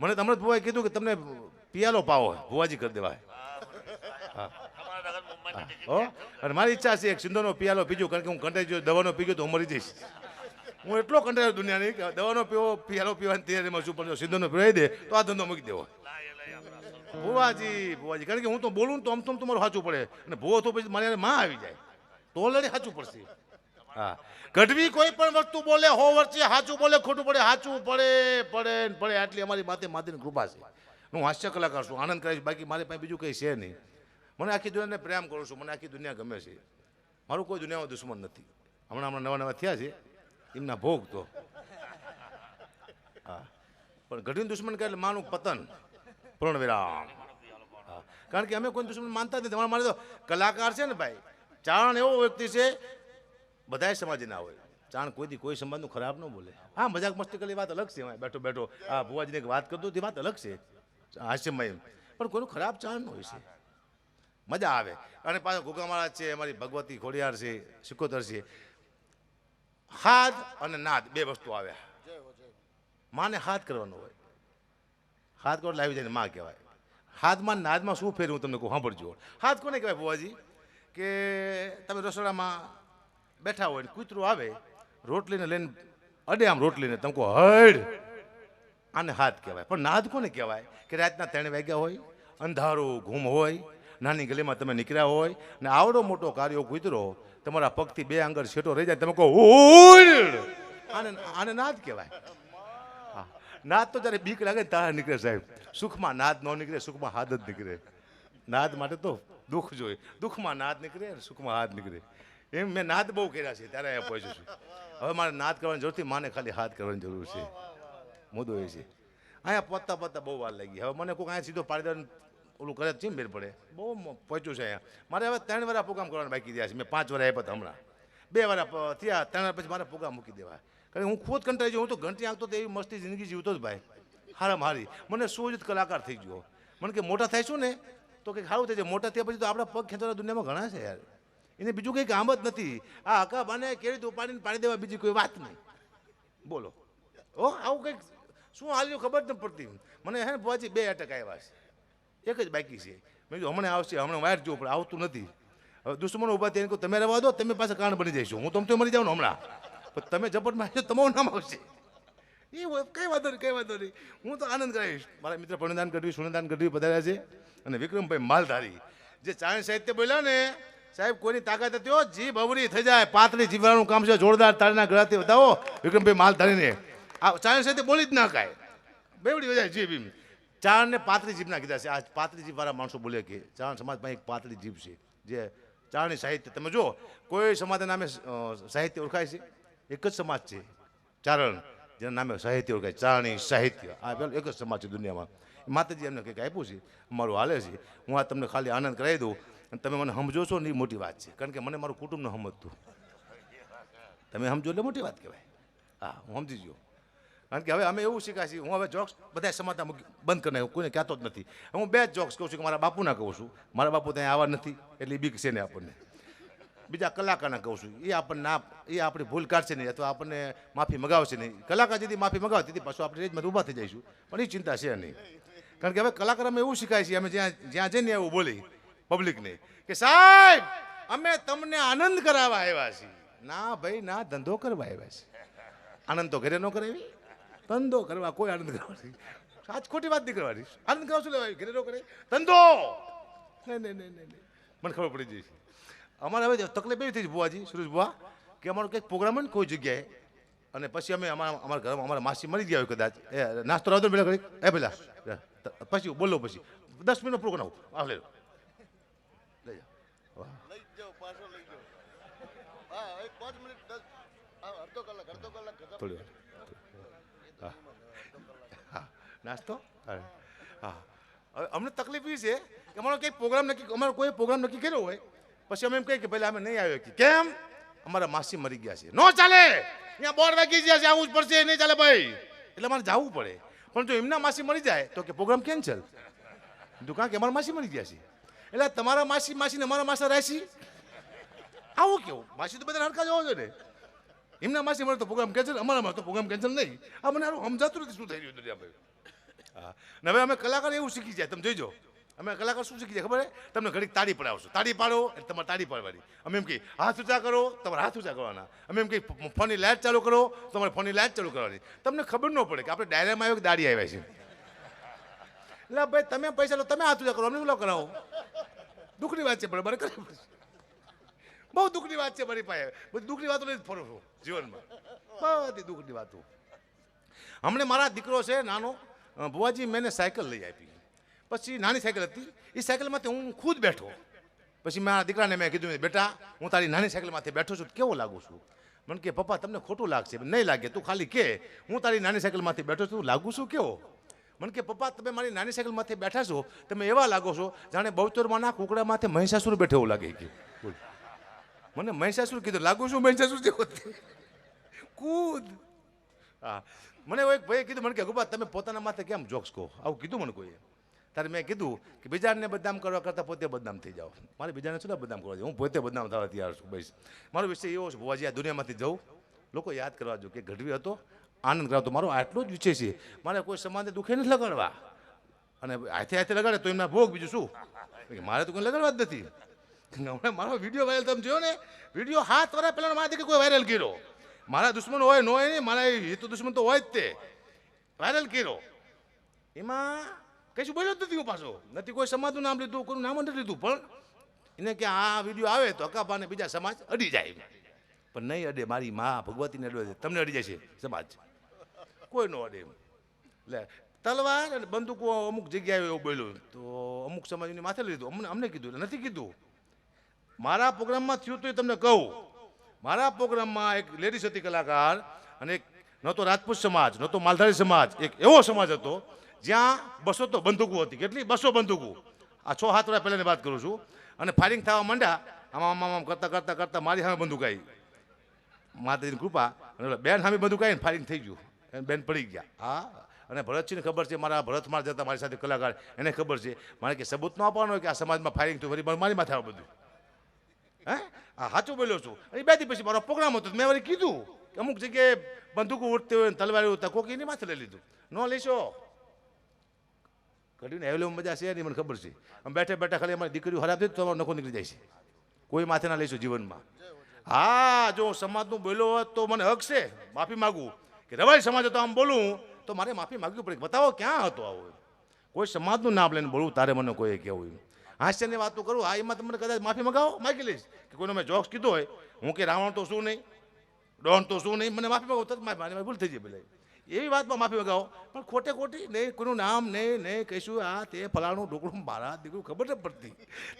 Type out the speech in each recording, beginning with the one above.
મને તમને ભુવાએ કીધું કે તમને પિયાલો પાવો ભુવાજી કરી દેવાય. અને મારી ઈચ્છા છે એક સિંધોનો પિયાલો પીજો, કારણ કે હું કંટાઈ જો દવાનો પીજો તો મરી જઈશ. હું એટલો કંટાળ્યો દુનિયાની કે દવાનો પીવો, પિયાલો પીવાની તૈયારીમાં છું, પણ જો સિંધોનો પીવાઈ દે, તો આ ધંધો મૂકી દેવો. ભુવાજી ભુવાજી, કારણ કે હું તો બોલું તો આમ તો તમારું સાચું પડે. અને ભુવો તો પછી મારી માં આવી જાય. તો ઓલરેડી સાચું પડશે. હા. ગઢવી કોઈ પણ વસ્તુ બોલે, હો વર્ષે સાચું બોલે, ખોટું પડે સાચું પડે પડે ને પડે, આટલી અમારી માથે માથેની કૃપા છે. હું હાસ્ય કલાકાર છું, આનંદ કરીશ, બાકી મારી પાસે બીજું કંઈ છે નહીં. મને આખી દુનિયાને પ્રેમ કરું છું, મને આખી દુનિયા ગમે છે. મારું કોઈ દુનિયામાં દુશ્મન નથી. હમણાં હમણાં નવા નવા થયા છે, એમના ભોગ તો. હા. પણ ઘડીનું દુશ્મન કહે એટલે માનું પતન પૂર્ણ વિરામ કારણ કે અમે કોઈ દુશ્મન માનતા નથી. તમારે મારે તો કલાકાર છે ને ભાઈ, ચારણ એવો વ્યક્તિ છે બધાય સમાજના હોય. ચાણ કોઈથી, કોઈ સંબંધનું ખરાબ ન બોલે. હા, મજાક મસ્તી કરી વાત અલગ છે બેઠો બેઠો. આ ભુવાજીને વાત કરતો તે વાત અલગ છે. હાસ્યમય પણ કોઈનું ખરાબ ચાણ હોય છે. મજા આવે. અને પાછો ગુગા મહારાજ છે, અમારી ભગવતી ખોડિયાર છે, સિકોતર છે. હાથ અને નાદ બે વસ્તુ આવ્યા માને હાથ કરવાનો હોય. હાથ કરો લાવી જાય માં કહેવાય. હાથમાં નાદમાં શું ફેર હું તમને કહું, સાંભળજો. હાથ કોને કહેવાય ભુવાજી? કે તમે રસોડામાં બેઠા હોય ને કૂતરું આવે, રોટલીને લઈને અડે આમ રોટલીને તમે કહો હડ. આને હાથ કહેવાય. પણ નાદ કોને કહેવાય? કે રાતના ત્રણ વાગ્યા હોય, અંધારું, ઘૂમ હોય, નાની ગલીમાં તમે નીકળ્યા હોય, ને આવડો મોટો કાર્યો કૂતરો, તમારા પગથી બે આંગળ છેટો રહી જાય તમે કહો આને આને નાદ કહેવાય. નાદ તો જ્યારે બીક લાગે તારા નીકળે સાહેબ. સુખમાં નાદ ન નીકળે, સુખમાં હાથ જ નીકળે. નાદ માટે તો દુઃખ જોઈએ. દુઃખમાં નાદ નીકળે અને સુખમાં હાથ નીકળે. એમ મેં નાદ બહુ કર્યા છે ત્યારે અહીંયા પહોંચ્યું છું. હવે મારે નાદ કરવાની જરૂર નથી માને ખાલી હાથ કરવાની જરૂર છે. મુદ્દો એ છે. અહીંયા પોતા પતતા બહુ વાર લાગી. હવે મને કોઈ અહીંયા સીધો પાડી દેવાનું ઓલું કરે ચીમ બેર પડે? બહુ પહોંચ્યું છે અહીંયા. મારે હવે ત્રણ વાર પ્રોગ્રામ કરવાના બાકી રહ્યા છે. મેં પાંચ વાર આપ્યા હમણાં. બે વાર થયા ત્રણ વાર પછી મારે પ્રોગ્રામ મૂકી દેવા. કારણ કે હું ખુદ કંટાળી જાઉં હું તો ઘંટી આંકતો તો એવી મસ્તી જિંદગી જીવતો જ ભાઈ. હારામ હારી. મને સુયોજિત કલાકાર થઈ ગયો. મને કે મોટા થાય છું ને? તો કંઈક સારું થાય છે મોટા થયા પછી તો આપણા પગ ખેંચવાના દુનિયામાં ઘણા છે યાર. એને બીજું કંઈ કામ જ નથી. આ હકા બાને કેવી રીતે ઉપાડીને પાડી દેવા, બીજી કોઈ વાત નહીં. બોલો. ઓ આવું કંઈક શું હાલ્યું ખબર જ ન પડતી. મને હે ને ભુવાજી બે અટક આવ્યા છે. એક જ બાકી છે. મેં કીધું, હમણાં આવશે, હમણાં વાયર જોવું પડે આવતું નથી. હવે દુશ્મનો ઊભા થઈને કહું, તમે રહેવા દો, તમે પાસે કારણ બની જઈશું. હું તમને મરી જાઉં ને હમણાં. પણ તમે ઝપટમાં આવશો તમારું નામ આવશે. એ કઈ વાંધો નહીં, કઈ વાંધો નહીં. હું તો આનંદ કરાવીશ. મારા મિત્ર પ્રણદાન ગઢવી સુનંદાન ગઢવી પધાર્યા છે. અને વિક્રમભાઈ માલધારી. જે ચારણ સાહિત્ય બોલ્યા ને સાહેબ, કોઈની તાકાત હતી જીભ અવરી થઈ જાય. પાતળી જીવવાનું કામ છે. જોરદાર તાળીના ગળાથી બતાવો વિક્રમભાઈ માલ ધરીને. આ ચારણ સાહિત્ય બોલી જ ના કાંઈ બેવડી વજાય જીભ એમ ચારણ ને પાતળી જીભના કીધા છે. આ પાતળી જીભવાળા માણસો બોલે કે ચારણ સમાજમાં એક પાતળી જીભ છે. જે ચારણી સાહિત્ય, તમે જુઓ, કોઈ સમાજના નામે સાહિત્ય ઓળખાય છે? એક જ સમાજ છે. ચારણ, જેના નામે સાહિત્ય ઓળખાય. ચારણી સાહિત્ય. આ પેલો એક જ સમાજ છે દુનિયામાં. માતાજી એમને કંઈક આપ્યું છે. મારું હાલે છે. હું આ તમને ખાલી આનંદ કરાવી દઉં. અને તમે મને સમજો છો ને એ મોટી વાત છે. કારણ કે મને મારું કુટુંબને સમજતું. તમે સમજો એટલે મોટી વાત કહેવાય. હા, હું સમજી ગયો. કારણ કે હવે અમે એવું શીખ્યા હું હવે જોક્સ બધા સમાતા બંધ કરી નાખ્યું, કોઈને કહેતો જ નથી. હું બે જ જોક્સ કહું છું કે મારા બાપુના કહું છું. મારા બાપુ ત્યાં આવવા નથી, એટલે બીક છે ને આપણને. બીજા કલાકારના કહું છું. એ આપણને એ આપણી ભૂલ કાઢશે નહીં, અથવા આપણને માફી મગાવશે નહીં. કલાકાર જેથી માફી મગાવતી હતી પાછું આપણે રેજમાં ઊભા થઈ જઈશું. પણ એ ચિંતા છે નહીં. કારણ કે હવે કલાકાર અમે એવું શીખાય છીએ અમે જ્યાં જ્યાં જઈને એવું બોલી પબ્લિકને કે સાહેબ, અમે તમને આનંદ કરાવવા આવ્યા છીએ. ના ભાઈ, ના, ધંધો કરવા આવ્યા છે આનંદ તો ઘરે ન કરાવી. ધંધો કરવા કોઈ આનંદ કરવાની આજ ખોટી વાત નહીં કરવાની આનંદ કરાવશું લેવા ઘરે ન કરે ધંધો! નહીં. મને ખબર પડી જઈ અમારે હવે તકલીફ એવી થઈ બુવાજી સુરેશ બુવા કે અમારો કંઈક પ્રોગ્રામ હોય ને કોઈ જગ્યાએ, અને પછી અમે અમારા અમારા ઘરમાં અમારા માસી મરી ગયા હોય કદાચ. એ, નાસ્તો રાવતો પેલા કરી એ પેલા પછી બોલો પછી. દસ મિનિટનો પ્રોગ્રામ આ લે લો. લઈ જાઓ વાહ. લઈ જ જાઓ પાછો લઈ જાઓ હા એક પાંચ મિનિટ હા, અડધો કલાક અડધો કલાક થોડી વાર. હા. હા. નાસ્તો? હા. હવે અમને તકલીફ એ છે કે અમારો કંઈક પ્રોગ્રામ નક્કી અમારો કોઈ પ્રોગ્રામ નક્કી કર્યો હોય પછી અમે એમ કહીએ કે પહેલાં અમે નહીં આવ્યો કે કેમ? અમારા માસી મરી ગયા છે. નો ચાલે! અહીંયા બોર વાગી ગયા છે આવવું જ પડશે નહીં ચાલે ભાઈ. એટલે અમારે જવું પડે. પણ જો એમના માસી મરી જાય તો કે પ્રોગ્રામ કેન્સલ દુકાન કે અમારા માસી મરી ગયા છે. એટલે તમારા માસી માસી ને અમારા માસા રાશી? આવું કેવું? માસી તો બધા હરખા જવા જોઈએ એમના માસી મળે તો પ્રોગ્રામ કેન્સલ અમારા મળે તો પ્રોગ્રામ કેન્સલ નહીં. આ મને હારું સમજાતું નથી શું થઈ રહ્યું દુનિયા હા. ને હવે અમે કલાકાર એવું શીખી જાય. તમે જોઈજો અમે કલાકાર શું શીખી જાય ખબર છે તમને ઘડીક તાળી પડાવશું. તાળી પાડો એટલે તમારે તાળી પાડવાની. અમે એમ કહીએ હાથ ઊંચા કરો. તમારે હાથ ઊંચા કરવાના. અમે એમ કહીએ ફોનની લાઇટ ચાલુ કરો. તમારે ફોનની લાઇટ ચાલુ કરવાની. તમને ખબર ન પડે કે આપણે ડાયરામાં આવ્યો કે દાડી આવ્યા છે એટલે ભાઈ, તમે પૈસા લો, તમે હાથ ઊંચા કરો. અમને શું કરાવો? દુઃખની વાત છે, બરાબર. પડશે બહુ દુઃખની વાત છે મારી પાસે. બધી દુઃખની વાતો લઈને ફરું છું જીવનમાં. બધી દુઃખની વાતો. હમણે મારા દીકરો છે, નાનો બુવાજી મેં સાયકલ લઈ આપી. પછી નાની સાયકલ હતી. એ સાયકલમાંથી હું ખુદ બેઠો. પછી મારા દીકરાને મેં કીધું, બેટા, હું તારી નાની સાયકલમાંથી બેઠો છું કેવો લાગુ છું? મને કે, પપ્પા, તમને ખોટું લાગશે. નહીં લાગે, તું ખાલી કે, હું તારી નાની સાયકલમાંથી બેઠો છું લાગુ છું કેવો? મને કે, પપ્પા, તમે મારી નાની સાયકલમાંથી બેઠા છો, તમે એવા લાગો છો જાણે બહુચરમાંના કુકડામાંથી મહિષાસુર બેઠો એવું લાગે કે. મને મહિષાસુર કીધું. લાગુ છું મહિષાસુર જેવો. કૂદ. હા. મને એક ભાઈ કીધું, મને કે ગોપા તમે પોતાના માથે કેમ જોક્સ કહો? આવું કીધું મને કોઈએ. ત્યારે મેં કીધું કે, બીજાને બદનામ કરવા કરતાં પોતે બદનામ થઈ જાઓ. મારે બીજાને શું બદનામ કરવા હું પોતે બદનામ થવા તૈયાર છું, બસ. મારો વિષય એવો છે ભુવાજી આ દુનિયામાંથી જવું લોકો યાદ કરવા જો કે ગઢવી હતો, આનંદ કરાવતો મારો આટલો જ વિષય છે. મારે કોઈ સમાજને દુઃખે નથી લગાડવા. અને હાથે હાથે લગાડે તો એમના ભોગ બીજું શું? મારે તો કોઈ લગાડવા જ નથી. હમણાં મારો વીડિયો વાયરલ તમે જોયો ને? વીડિયો હાથ વર્ષ પહેલાં મારા દીકરી કોઈ વાયરલ કર્યો. મારા દુશ્મન હોય, ન હોય નહીં મારા હિતુ દુશ્મન તો હોય જ તે. વાયરલ કર્યો. એમાં કશું બોલ્યો જ નથી હું પાછો. નથી કોઈ સમાજનું નામ લીધું, કોઈનું નામ નથી લીધું, પણ એને કે આ વીડિયો આવે તો અકાભાને બીજા સમાજ અડી જાય પણ નહીં અડે, મારી મા ભગવતીને અડે તમને અડી જાય છે સમાજ. કોઈ ન અડે એટલે તલવાર અને બંદૂકો અમુક જગ્યાએ એવું બોલ્યું. તો અમુક સમાજની માથે લીધું. અમને અમને કીધું નથી કીધું. મારા પ્રોગ્રામમાં થયું તો એ તમને કહું. મારા પ્રોગ્રામમાં એક લેડીઝ હતી કલાકાર અને એક ન તો રાજપૂત સમાજ, ન તો માલધારી સમાજ, એક એવો સમાજ હતો જ્યાં બસો તો બંદૂકો હતી. કેટલી? બસો બંદૂકો. આ છ સાત વડા પહેલાંની વાત કરું છું. અને ફાયરિંગ થવા માંડ્યા, આમ આમ આમ કરતાં કરતાં કરતાં મારી સામે બંદૂક આવી. માતાજીની કૃપા. અને બેન સામે બંદૂક આવીને ફાયરિંગ થઈ ગયું. બેન પડી ગયા. હા. અને ભરતસિંહને ખબર છે મારા ભરત માર જતા મારી સાથે કલાકાર. એને ખબર છે. મારે કે સબૂત ન આપવાનો કે આ સમાજમાં ફાયરિંગ થયું ફરી મારી માથે આવે બધું. હે? હા સાચું બોલ્યો છું. અને બે દી પછી મારો પ્રોગ્રામ હતો મેં વળી કીધું અમુક જગ્યાએ બંદૂકો ઉડતી હોય તલવારી ઉડતા કોકી એની માથે લઈ લીધું. ન લેશો. ઘડીને હેલો, મજા છે નહીં મને ખબર છે. આમ બેઠે બેઠા ખાલી અમારી દીકરીઓ ખરાબ થઈ તમારો નખો નીકળી જાય છે. કોઈ માથે ના લઈશું જીવનમાં. હા, જો સમાજનું બોલ્યો હોત તો મને હક છે. માફી માગું. કે રવાય સમાજ તો આમ બોલું, તો મારે માફી માગવી પડે. બતાવો ક્યાં હતો આવો કોઈ સમાજનું નામ લઈને બોલવું, તારે મને કોઈ કહેવું હાસ્યની વાતો કરું હા એમાં તમને કદાચ માફી મગાવો, માગી લઈશ. કે કોઈનો મેં જોક્સ કીધો હોય, હું કે રાવણ તો શું નહીં, ડોન તો શું નહીં, મને માફી મગાવો તો મારી ભૂલ થઈ જાય ભલે. એવી વાતમાં માફી મગાવો, પણ ખોટે ખોટી નહીં, કોઈનું નામ નહીં નહીં કહીશું, આ તે ફલાણું ઢોકળું મારા દીકરું ખબર નથી પડતી.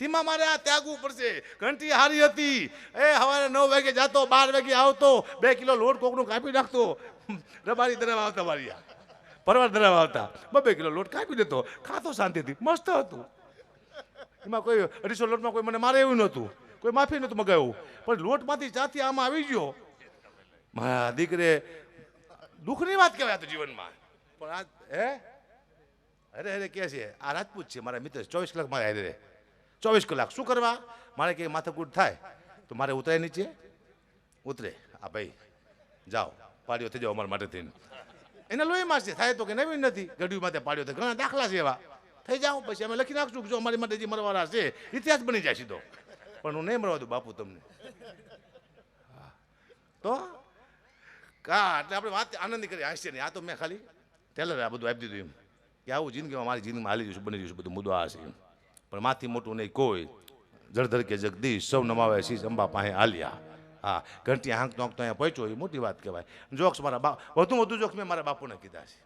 તેમાં મારે આ ત્યાગવું પડશે. ઘંટી હારી હતી. એ સવારે નવ વાગે જાતો, બાર વાગે આવતો, બે કિલો લોટ કોકનું કાપી નાખતો. રબારી દરમ આવતા મારી આ. પરવાર દરમ આવતા. બે કિલો લોટ કાપી દેતો. ખાતો શાંતિથી. મસ્ત હતું. એમાં કોઈ અઢીસો લોટમાં કોઈ મને મારે એવું નહોતું. કોઈ માફી નહોતું મગાવ્યું. પણ લોટમાંથી ચાથી આમાં આવી ગયો, મારા દીકરે દુઃખની વાત કહેવાય તો જીવનમાં. પણ આ, હે? અરે અરે કે છે, આ રાજપૂત છે મારા મિત્ર, ચોવીસ કલાક મારે આવી રહે. ચોવીસ કલાક શું કરવા? મારે કે માથાકૂટ થાય, તો મારે ઉતરાય નીચે. ઉતરે. આ ભાઈ, જાઓ પાડ્યો થઈ જાઓ અમારા માટે થઈને. એને લોહી મારશે, થાય તો કે નવીન નથી. ગઢવી માથે પાડ્યો તો ઘણા દાખલા છે એવા. થઈ જાઓ, પછી અમે લખી નાખશું જો અમારી માટે જે મરવાના છે, ઇતિહાસ બની જાય સીધો. પણ હું નહીં મરવા દઉં બાપુ તમને. તો, કા, એટલે આપણે વાત આનંદ કરી હાસ્ય નહીં. આ તો મેં ખાલી ટેલર આ બધું આપી દીધું એમ. કે આવું જિંદગીમાં મારી જિંદગીમાં હાલી જઈશું, બની જઈશું, બધું મુદ્દો આ છે પણ માથી મોટું નહીં કોઈ. જળધર કે જગદીશ, સૌ નમાવે શીશ અંબા પાસે હાલ્યા. હા ઘંટી હાંકતો તો અહીંયા પહોંચ્યો, એ મોટી વાત કહેવાય. જોક્સ મારા બા વધુ વધુ જોક્સ મેં મારા બાપુને કીધા છે.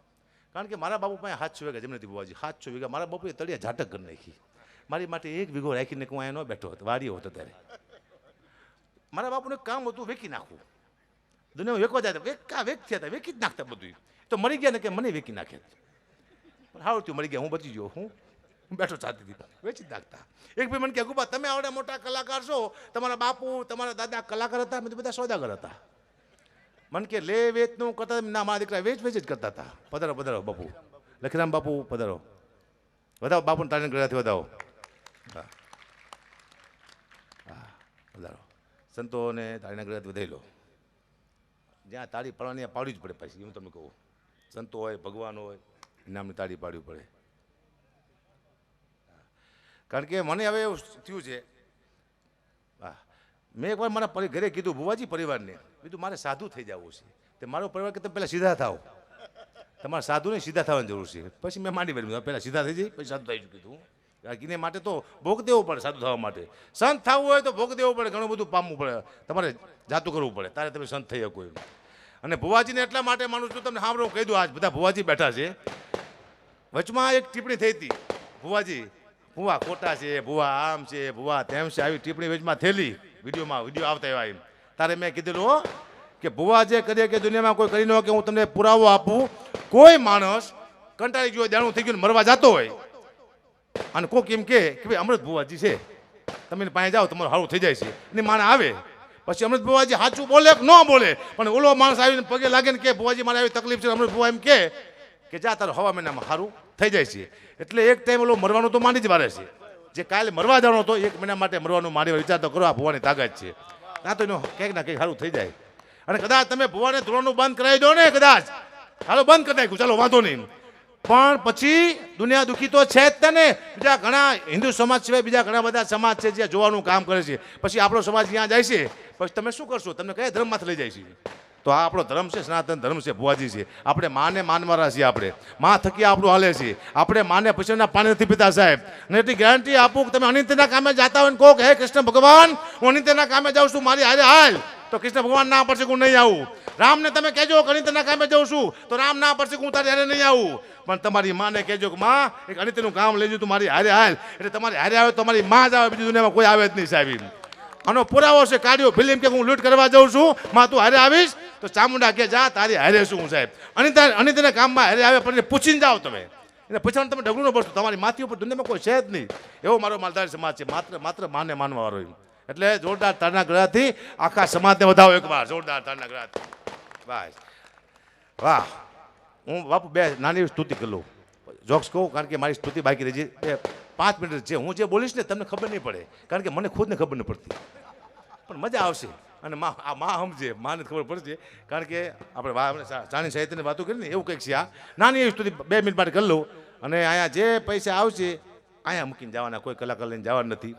કારણ કે મારા બાપુ પાસે હાથ સાતસો વીઘા જમીન હતી બુવાજી સાતસો વીઘા મારા બાપુએ તળિયા ઝાટક કરી નાખી. મારી માટે એક વીઘો રાખીને હું અહીંયા ન બેઠો હતો વાડીઓ હતો ત્યારે મારા બાપુને કામ હતું વેકી નાખવું. દુનિયામાં વેકવા જાય વેકા વેક થયા હતા વેકી જ નાખતા બધું તો મરી ગયા ને કે મને વેકી નાખ્યા પણ હાવ થયું, મરી ગયા, હું બચી ગયો, હું બેઠો બેઠો ચાતી વેચી જ નાખતા. એક ભાઈ મને કહે, ગુબા, તમે આવડે મોટા કલાકાર છો. તમારા બાપુ, તમારા દાદા કલાકાર હતા મેં બધા સોદાગર હતા. મને કે લે વેચનું કરતા ના મારા દીકરા વેચ વેચ જ કરતા હતા પધારો પધારો બાપુ લખીરામ બાપુ પધારો વધાવો બાપુને તારીને કર્યાથી વધાવો હા હા પધારો સંતોને તાળીના ઘરેથી વધારી લો જ્યાં તાળી પડવાની પાડવી જ પડે પછી હું તમને કહું સંતો હોય ભગવાન હોય નામની તાળી પાડવી પડે કારણ કે મને હવે એવું થયું છે મેં એકવાર મારા પરી, ઘરે કીધું, ભુવાજી, પરિવારને. કીધું, મારે સાધુ થઈ જવું છે. તે મારો પરિવાર કે તમે પહેલાં સીધા થાવ તમારે સાધુને સીધા થવાની જરૂર છે. પછી મેં માંડી બેઠી પહેલાં સીધા થઈ જઈ, પછી સાધુ થઈ કીધું. એને માટે તો ભોગ દેવો પડે સાધુ થવા માટે. સંત થવું હોય તો ભોગ દેવો પડે, ઘણું બધું પામવું પડે. તમારે જાતું કરવું પડે. તારે તમે સંત થઈ શકો અને ભુવાજીને એટલા માટે માનું છું, તમને સાંભળો કહી દઉં આજ, બધા ભુવાજી બેઠા છે. વચમાં એક ટિપ્પણી થઈ હતી. ભુવાજી, ભુવા ખોટા છે, ભુવા આમ છે, ભુવા તેમ છે. આવી ટિપ્પણી વચમાં થયેલી વિડીયોમાં, વીડિયો આવતા એવા એમ. તારે મેં કીધેલું કે ભુવા કરીએ કે દુનિયામાં કોઈ કરી ન કે હું તમને પુરાવો આપું. કોઈ માણસ કંટાળી ગયો, દાણું થઈ ગયું ને મરવા જતો હોય. અને કોક એમ કે ભાઈ, અમૃત ભુવાજી છે. તમે પાસે જાઓ, તમારું સારું થઈ જાય છે. એની માણ આવે. પછી અમૃત ભુવાજી સાચું બોલે ન બોલે? પણ ઓલો માણસ આવીને પગે લાગે ને કે ભુવાજી, મારે આવી તકલીફ છે. અમૃત ભુવા એમ કે કે, જા, તારું હવા મહિનામાં સારું થઈ જાય છે. એટલે એક ટાઈમ ઓલો મરવાનું તો માંડી જ મારે છે. જે કાલે મરવા જવાનો હતો, એક મહિના માટે મરવાનું માંડી વિચાર તો કરો, આ ભુવાની તાકાત છે. ના તો એનું કંઈક ના કંઈક સારું થઈ જાય. અને કદાચ તમે ભુવાને ધોરણનું બંધ કરાવી દો ને, કદાચ. હાલો, બંધ કરી નાખ્યું, ચાલો, વાંધો નહીં. પણ પછી દુનિયા દુઃખી તો છે જ તને. બીજા ઘણા હિન્દુ સમાજ સિવાય બીજા ઘણા બધા સમાજ છે જે જોવાનું કામ કરે છે. પછી આપણો સમાજ ત્યાં જાય છે. પછી તમે શું કરશો? તમને કયા ધર્મમાંથી લઈ જાય છે? તો આ આપણો ધર્મ છે, સનાતન ધર્મ છે, ભુવાજી છે. આપણે માને માનવારા છીએ આપણે. માં થકી આપણું હાલે છે. આપણે માને પછીના પાણી નથી પીતા સાહેબ. ને એટલી ગેરંટી આપું કે તમે અનિત્યના કામે જતા હોય ને કહો કે હે કૃષ્ણ ભગવાન, હું અનિત્યના કામે જાઉં છું, મારી હારે હાલ. તો કૃષ્ણ ભગવાન ના પડશે હું નહીં આવું. રામને તમે કહેજો કે અનિત્યના કામે જાઉં છું. તો રામ ના પડશે હું તારી હારે નહીં આવું. પણ તમારી માને કહેજો કે, માં, એક અનિત્યનું કામ લેજો, તું મારી હારે હાલ. એટલે તમારી હારે આવે, તમારી માં જ આવે, બીજી દુનિયામાં કોઈ આવે જ નહીં સાહેબ આનો પુરાવો છે, કાઢ્યો, ફિલ્મ કે હું લૂંટ કરવા જાઉં છું. માં, તું હારે આવીશ તો ચામુંડા કે જા, તારી હારે શું સાહેબ અનિતા, અનિતાના કામમાં હારે આવે પણ પૂછીને જાઓ તમે. એને પૂછવાનું તમે ઢગલું ન પડશો તમારી માથી ઉપર દુનિયામાં કોઈ છે જ નહીં. એવો મારો માલધારી સમાજ છે. માત્ર માત્ર માને માનવાવાળો એમ. એટલે જોરદાર તારના ગ્રહથી આખા સમાજને વધાવો એકવાર. જોરદાર તારના ગ્રહથી બસ. વાહ. હું બાપુ બે નાની સ્તુતિ કરું જોક્સ કહું, કારણ કે મારી સ્તુતિ બાકી રહી છે. પાંચ મિનિટ છે. હું જે બોલીશ ને તમને ખબર નહીં પડે. કારણ કે મને ખુદને ખબર નહીં પડતી. પણ મજા આવશે. અને માં આ માં સમજે, માને ખબર પડશે. કારણ કે આપણે આપણે સા- સાહિત્યની વાતો કરી ને, એવું કંઈક છે આ. નાની એવી સ્તુતિ બે મિનિટ માટે કરી લઉં. અને અહીંયા જે પૈસા આવશે, અહીંયા મૂકીને જવાના, કોઈ કલાકાર લઈને જવાના નથી.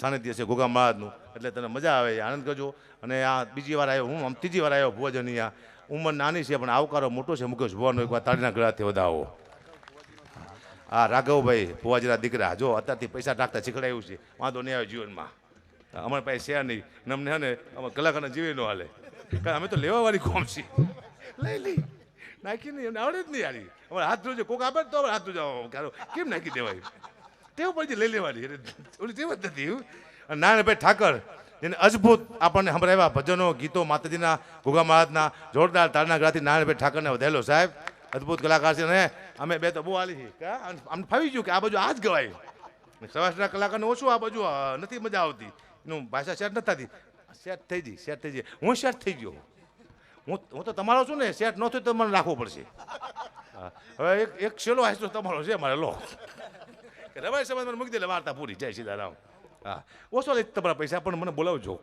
સાનિધ્ય છે ગોગા મહારાજનું એટલે તને મજા આવે, આનંદ કરજો. અને આ બીજી વાર આવ્યો, હું આમ ત્રીજી વાર આવ્યો ભુવજન અહીંયા. ઉંમર નાની છે, પણ આવકારો મોટો છે, મુકેશ ભુવાનો એકવાર તાળીના ગળાથી વધાવો. આ રાઘવભાઈ ભુવાજીના દીકરા, જો અત્યારથી પૈસા નાખતા શીખડાયું છે. વાંધો નહીં આવે જીવનમાં. અમારી પાસે છે નહીં. ને અમને ને અમારા કલાકારને જીવી ન હાલે. કારણ અમે તો લેવાવાળી કોમ છીએ. લઈ લઈ નાખી નહીં. અમને આવડે જ નહીં યારી અમારે હાથ ધોજો. કોક આપે તો હાથ ધોજો. કેમ નાખી દેવાય? ટેવ પછી લઈ લેવાની. ઓલી ટેવ જ નથી. નારાયણભાઈ ઠાકર, જેને અદ્ભુત આપણને સંભળાવ્યા ભજનો, ગીતો, માતાજીના ગોગા મહારાજના, જોરદાર તારના ગ્રાથી નારાયણભાઈ ઠાકરને વધેલો સાહેબ. અદ્ભુત કલાકાર છે ને. અમે બે તો બહુ હાલી છે આમ ફાવી ગયું કે આ બાજુ આ જ ગવાય. સૌરાષ્ટ્રના કલાકારને ઓછું આ બાજુ નથી મજા આવતી. એનું ભાષા સેટ નથી થતી. સેટ થઈ ગઈ સેટ થઈ ગઈ. હું સેટ થઈ ગયો હું હું તો તમારો છું ને સેટ ન થયું તો મને રાખવું પડશે. હવે એક એક છેલ્લો હાસ્યો તમારો છે મારે, લો. કે સમજ મને મૂકી દે વાર્તા પૂરી. જય સીતારામ. હા. ઓછો લે તમારા પૈસા, પણ મને બોલાવજો.